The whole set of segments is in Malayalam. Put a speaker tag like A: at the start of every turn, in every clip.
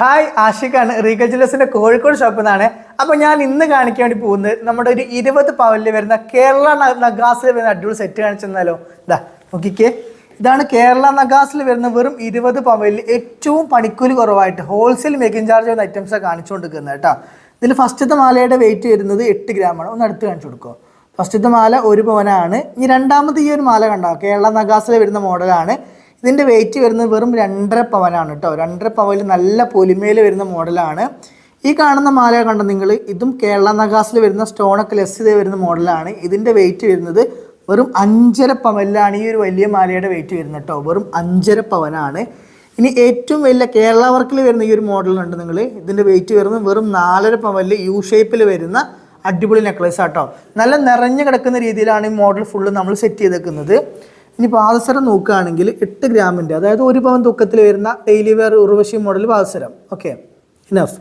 A: ഹായ് ആഷിഖാണ്. റീഗൽ ജ്വല്ലേഴ്സിന്റെ കോഴിക്കോട് ഷോപ്പിൽ നിന്നാണ്. അപ്പോൾ ഞാൻ ഇന്ന് കാണിക്കാൻ വേണ്ടി പോകുന്നത് നമ്മുടെ ഒരു ഇരുപത് പവനിൽ വരുന്ന കേരള നഗാസിൽ വരുന്ന അടിപൊളി സെറ്റ് കാണിച്ചെന്നാലോ ഇതാ നോക്കിക്കേ. ഇതാണ് കേരള നഗാസിൽ വരുന്ന വെറും ഇരുപത് പവനിൽ ഏറ്റവും പണിക്കൂലി കുറവായിട്ട് ഹോൾസെയിൽ മേക്കിംഗ് ചാർജ് വരുന്ന ഐറ്റംസാണ് കാണിച്ചുകൊണ്ടിരിക്കുന്നത് കേട്ടോ. ഇതിൽ ഫസ്റ്റത്തെ മാലയുടെ വെയിറ്റ് വരുന്നത് എട്ട് ഗ്രാമാണ് ഒന്ന് അടുത്ത് കാണിച്ചു കൊടുക്കുക ഫസ്റ്റത്തെ മാല ഒരു പവനാണ്. ഇനി രണ്ടാമത്തെ ഈ ഒരു മാല കണ്ടോ? കേരള നഗാസിൽ വരുന്ന മോഡലാണ് ഇതിന്റെ വെയിറ്റ് വരുന്നത് വെറും രണ്ടര പവനാണ് കേട്ടോ രണ്ടര പവനിൽ നല്ല പൊലിമയിൽ വരുന്ന മോഡലാണ്. ഈ കാണുന്ന മാല കണ്ട നിങ്ങൾ ഇതും കേരള നഗാസിൽ വരുന്ന സ്റ്റോണൊക്കെ ലെസ് ചെയ്ത് വരുന്ന മോഡലാണ്. ഇതിന്റെ വെയിറ്റ് വരുന്നത് വെറും അഞ്ചര പവനിലാണ് ഈ ഒരു വലിയ മാലയുടെ വെയിറ്റ് വരുന്നത് കേട്ടോ വെറും അഞ്ചര പവനാണ്. ഇനി ഏറ്റവും വലിയ കേരള വർക്കിൽ വരുന്ന ഈ ഒരു മോഡലുണ്ട് നിങ്ങൾ ഇതിന്റെ വെയിറ്റ് വരുന്നത് വെറും നാലര പവനിൽ യു ഷേപ്പിൽ വരുന്ന അടിപൊളി നെക്ലേസ് ആട്ടോ നല്ല നിറഞ്ഞു കിടക്കുന്ന രീതിയിലാണ് ഈ മോഡൽ ഫുള്ള് നമ്മൾ സെറ്റ് ചെയ്തേക്കുന്നത്. ഇനി പാദസരം നോക്കുകയാണെങ്കിൽ എട്ട് ഗ്രാമിന്റെ അതായത് ഒരു പവൻ തൂക്കത്തിൽ വരുന്ന ഡെയിലി വെയർ ഉർവശി മോഡൽ പാദസരം ഓക്കെ ഇനഫ്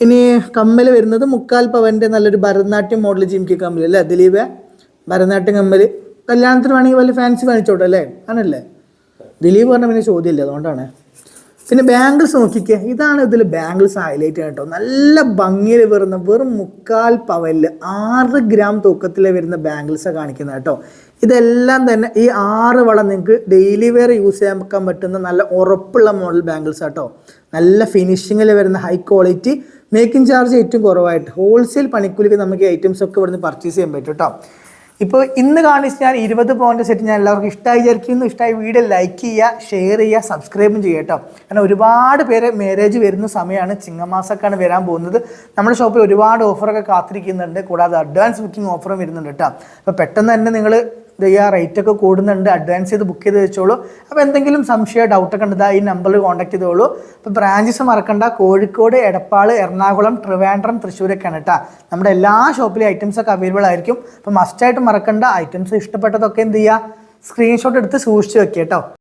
A: ഇനി കമ്മൽ വരുന്നത് മുക്കാൽ പവന്റെ നല്ലൊരു ഭരതനാട്യം മോഡൽ ജിംകി കമ്മൽ അല്ലേ? ദിലീപ് ഭരതനാട്യം കമ്മൽ. കല്യാണത്തിന് വേണമെങ്കിൽ വലിയ ഫാൻസി കാണിച്ചോട്ടെ അല്ലേ? ആണല്ലേ? ദിലീപ് പറഞ്ഞ പിന്നെ ചോദ്യമില്ല അതുകൊണ്ടാണ്. പിന്നെ ബാംഗിൾസ് നോക്കിക്കേ. ഇതാണ് ഇതിൽ ബാംഗിൾസ് ഹൈലൈറ്റ് കേട്ടോ നല്ല ഭംഗിയിൽ വരുന്ന വെറും മുക്കാൽ പവലിൽ ആറ് ഗ്രാം തൂക്കത്തിൽ വരുന്ന ബാംഗിൾസാണ് കാണിക്കുന്നത് കേട്ടോ ഇതെല്ലാം തന്നെ ഈ ആറ് വളം നിങ്ങൾക്ക് ഡെയിലി വെയർ യൂസ് ചെയ്യാൻ പറ്റുന്ന നല്ല ഉറപ്പുള്ള മോഡൽ ബാംഗിൾസ് കേട്ടോ നല്ല ഫിനിഷിങ്ങിൽ വരുന്ന ഹൈ ക്വാളിറ്റി മേക്കിംഗ് ചാർജ് ഏറ്റവും കുറവായിട്ട്. ഹോൾസെയിൽ പണിക്കൂലിക്ക് നമുക്ക് ഐറ്റംസ് ഒക്കെ ഇവിടുന്ന് പർച്ചേസ് ചെയ്യാൻ പറ്റും കേട്ടോ ഇപ്പോൾ ഇന്ന് കാണിച്ച് ഞാൻ ഇരുപത് പോയിന്റ് സെറ്റ് ഞാൻ എല്ലാവർക്കും ഇഷ്ടമായി വിചാരിക്കുന്നു. ഇഷ്ടമായി വീഡിയോ ലൈക്ക് ചെയ്യുക ഷെയർ ചെയ്യുക സബ്സ്ക്രൈബും ചെയ്യുക കേട്ടോ കാരണം ഒരുപാട് പേര് മാരേജ് വരുന്ന സമയമാണ് ചിങ്ങമാസക്കാണ് വരാൻ പോകുന്നത്. നമ്മുടെ ഷോപ്പിൽ ഒരുപാട് ഓഫറൊക്കെ കാത്തിരിക്കുന്നുണ്ട്. കൂടാതെ അഡ്വാൻസ് ബുക്കിംഗ് ഓഫറും വരുന്നുണ്ട് കേട്ടോ അപ്പോൾ പെട്ടെന്ന് തന്നെ നിങ്ങൾ ആ റേറ്റ് ഒക്കെ കൂടുന്നുണ്ട് അഡ്വാൻസ് ചെയ്ത് ബുക്ക് ചെയ്ത് വെച്ചോളൂ. അപ്പോൾ എന്തെങ്കിലും സംശയം ഡൗട്ടൊക്കെ ദാ ഈ നമ്പറിൽ കോൺടാക്ട് ചെയ്തോളൂ. അപ്പോൾ ബ്രാഞ്ചസ് മറക്കണ്ട കോഴിക്കോട് എടപ്പാൾ എറണാകുളം ട്രിവാൻഡ്രം തൃശ്ശൂരൊക്കെയാണ് കേട്ടോ. നമ്മുടെ എല്ലാ ഷോപ്പിലെ ഐറ്റംസ് ഒക്കെ അവൈലബിൾ ആയിരിക്കും. അപ്പോൾ മസ്റ്റായിട്ട് മറക്കണ്ട ഐറ്റംസ് ഇഷ്ടപ്പെട്ടതൊക്കെ എന്ത് ചെയ്യുക? സ്ക്രീൻഷോട്ട് എടുത്ത് സൂക്ഷിച്ച് വെക്കുക കേട്ടോ.